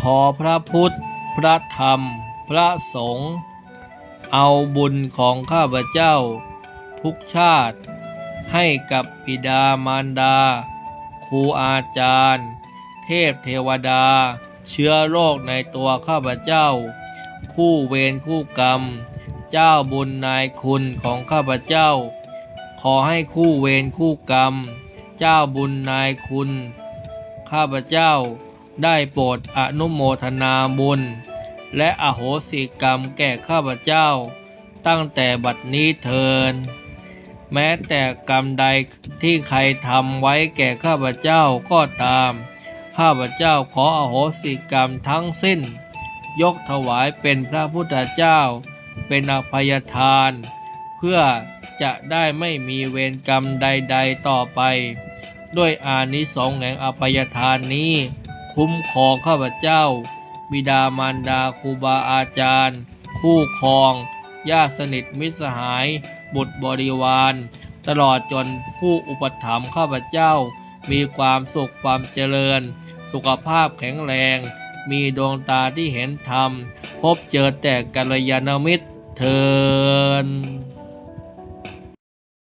ขอพระพุทธ พระธรรม พระสงฆ์เอาบุญของข้าพเจ้า ทุกชาติ ให้กับบิดามารดา ครูอาจารย์ เทพเทวดา เชื้อโรคในตัวข้าพเจ้า คู่เวรคู่กรรม เจ้าบุญนายคุณของข้าพเจ้า ขอให้คู่เวรคู่กรรม เจ้าบุญนายคุณ ข้าพเจ้า ได้โปรดอนุโมทนาบุญ และอโหสิกรรมแก่ข้าพเจ้า ตั้งแต่บัดนี้เทิน แม้แต่กรรมใดที่ใครทำไว้แก่ข้าพเจ้าก็ตาม ข้าพเจ้าขออโหสิกรรมทั้งสิ้น ยกถวายเป็นพระพุทธเจ้า เป็นอภัยทาน เพื่อจะได้ไม่มีเวรกรรมใด ๆ ต่อไป ด้วยอานิสงส์แห่งอภัยทานนี้ คุ้มครองข้าพเจ้า บิดามารดาครูบาอาจารย์ คู่ครองญาติสนิทมิตรสหาย บุตรบริวาร ตลอดจนผู้อุปถัมภ์ข้าพเจ้า มีความสุขความเจริญ สุขภาพแข็งแรง มีดวงตาที่เห็นธรรม พบเจอแต่กัลยาณมิตรเทิน